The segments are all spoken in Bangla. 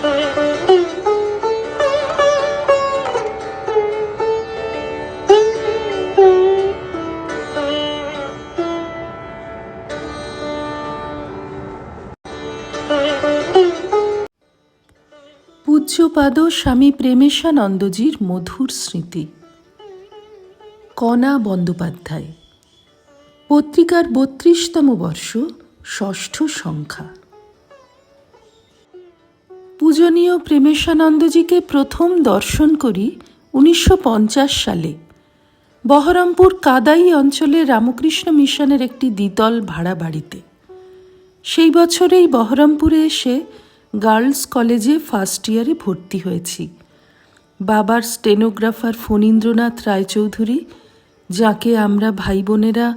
পূজ্যপাদ স্বামী প্রেমেশানন্দজির মধুর স্মৃতি। কণা বন্দ্যোপাধ্যায়। পত্রিকার বত্রিশতম বর্ষ ষষ্ঠ সংখ্যা। পূজনীয় প্রেমেশানন্দজিকে প্রথম দর্শন করি উনিশশো পঞ্চাশ সালে। বহরমপুর কাদাই অঞ্চলে রামকৃষ্ণ মিশনের একটি দ্বিতল ভাড়া বাড়িতে। সেই বছরেই বহরমপুরে এসে গার্লস কলেজে ফার্স্ট ইয়ারে ভর্তি হয়েছি। বাবার স্টেনোগ্রাফার ফণীন্দ্রনাথ রায়চৌধুরী, যাকে আমরা ভাই বোনেরা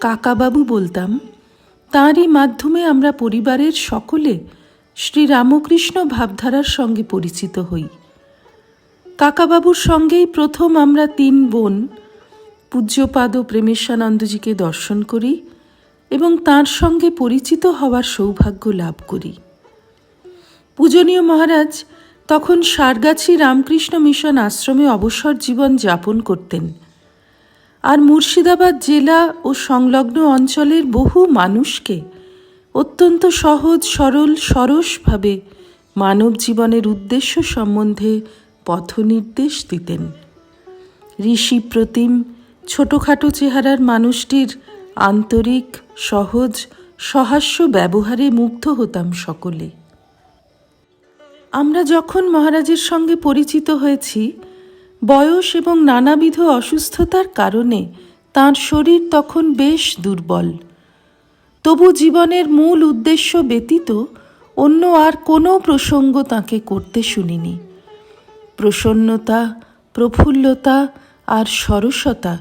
কাকাবাবু বলতাম, তাঁরই মাধ্যমে আমরা পরিবারের সকলে শ্রী রামকৃষ্ণ ভাবধারার সঙ্গে পরিচিত হই। কাকাবাবুর সঙ্গেই প্রথম আমরা তিন বোন, পূজ্যপাদ প্রেমেশানন্দজিকে দর্শন করি এবং তার সঙ্গে পরিচিত হওয়ার সৌভাগ্য লাভ করি। পূজনীয় মহারাজ তখন সারগাছি রামকৃষ্ণ মিশন আশ্রমে অবসর জীবন যাপন করতেন আর মুর্শিদাবাদ জেলা ও সংলগ্ন অঞ্চলের বহু মানুষকে অত্যন্ত সহজ, সরল, সরসভাবে মানব জীবনের উদ্দেশ্য সম্বন্ধে পথনির্দেশ দিতেন। ঋষি প্রতিম ছোটোখাটো চেহারার মানুষটির আন্তরিক, সহজ, সহাস্য ব্যবহারে মুগ্ধ হতাম সকলে। আমরা যখন মহারাজের সঙ্গে পরিচিত হয়েছি, বয়স এবং নানাবিধ অসুস্থতার কারণে তার শরীর তখন বেশ দুর্বল। তবু জীবনের মূল উদ্দেশ্য ব্যতীত অন্য আর কোনো প্রসঙ্গ তাকে করতে শুনিনি। প্রসন্নতা, প্রফুল্লতা আর সরসতা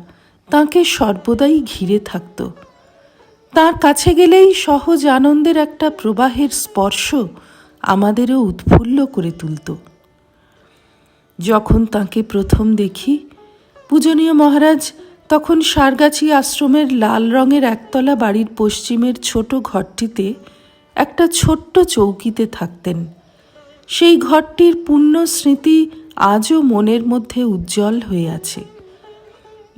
তাকে সর্বদাই ঘিরে থাকত। তার কাছে গেলেই সহজ আনন্দের একটা প্রবাহের স্পর্শ আমাদেরও উৎফুল্ল করে তুলত। যখন তাকে প্রথম দেখি, পূজনীয় মহারাজ তখন সারগাছি আশ্রমের লাল রঙের একতলা বাড়ির পশ্চিমের ছোট ঘরটিতে একটা ছোট্ট চৌকিতে থাকতেন। সেই ঘরটির পূর্ণ স্মৃতি আজও মনের মধ্যে উজ্জ্বল হয়ে আছে।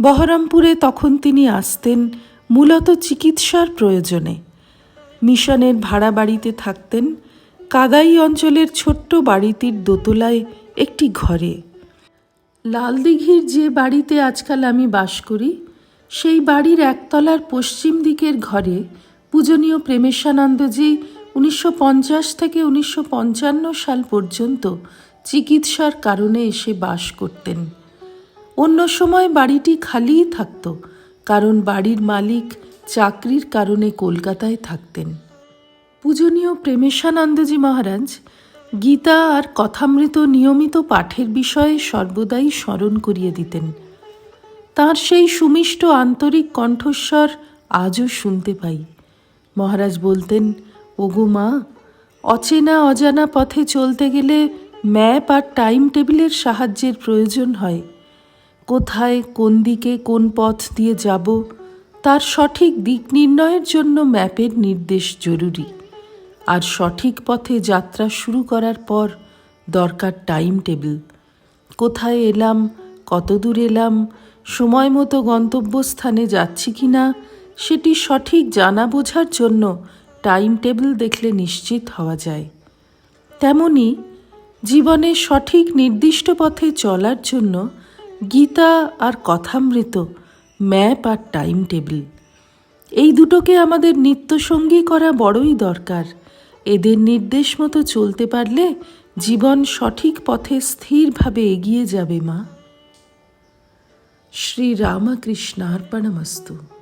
বহরমপুরে তখন তিনি আসতেন মূলত চিকিৎসার প্রয়োজনে। মিশনের ভাড়া বাড়িতে থাকতেন, কাদাই অঞ্চলের ছোট্ট বাড়িটির দোতলায় একটি ঘরে। লালদিঘির যে বাড়িতে আজকাল আমি বাস করি, সেই বাড়ির একতলার পশ্চিম দিকের ঘরে পূজনীয় প্রেমেশানন্দজি উনিশশো পঞ্চাশ থেকে উনিশশো পঞ্চান্ন সাল পর্যন্ত চিকিৎসার কারণে এসে বাস করতেন। অন্য সময় বাড়িটি খালিই থাকত, কারণ বাড়ির মালিক চাকরির কারণে কলকাতায় থাকতেন। পূজনীয় প্রেমেশানন্দজি মহারাজ গীতা আর কথামৃত নিয়মিত পাঠের বিষয়ে সর্বদাই স্মরণ করিয়ে দিতেন। তার সেই সুমিষ্ট আন্তরিক কণ্ঠস্বর আজও শুনতে পাই। মহারাজ বলতেন, ওগো মা, অচেনা অজানা পথে চলতে গেলে ম্যাপ আর টাইম টেবিলের সাহায্যের প্রয়োজন হয়। কোথায়, কোন দিকে, কোন পথ দিয়ে যাব, তার সঠিক দিক নির্ণয়ের জন্য ম্যাপের নির্দেশ জরুরি। আর সঠিক পথে যাত্রা শুরু করার পর দরকার টাইম টেবিল কোথায় এলাম? কত দূর এলাম? সময় মতো গন্তব্যস্থানে যাচ্ছি কি না সেটি সঠিক জানা বোঝার জন্য টাইম টেবিল দেখলে নিশ্চিত হওয়া যায়। তেমনি জীবনে সঠিক নির্দিষ্ট পথে চলার জন্য গীতা আর কথামৃত ম্যাপ আর টাইম টেবিল এই দুটোকে আমাদের নিত্যসঙ্গী করা বড়ই দরকার। এদের নির্দেশ মতো চলতে পারলে জীবন সঠিক পথে স্থিরভাবে এগিয়ে যাবে মা। শ্রী রামকৃষ্ণার্পণমস্তু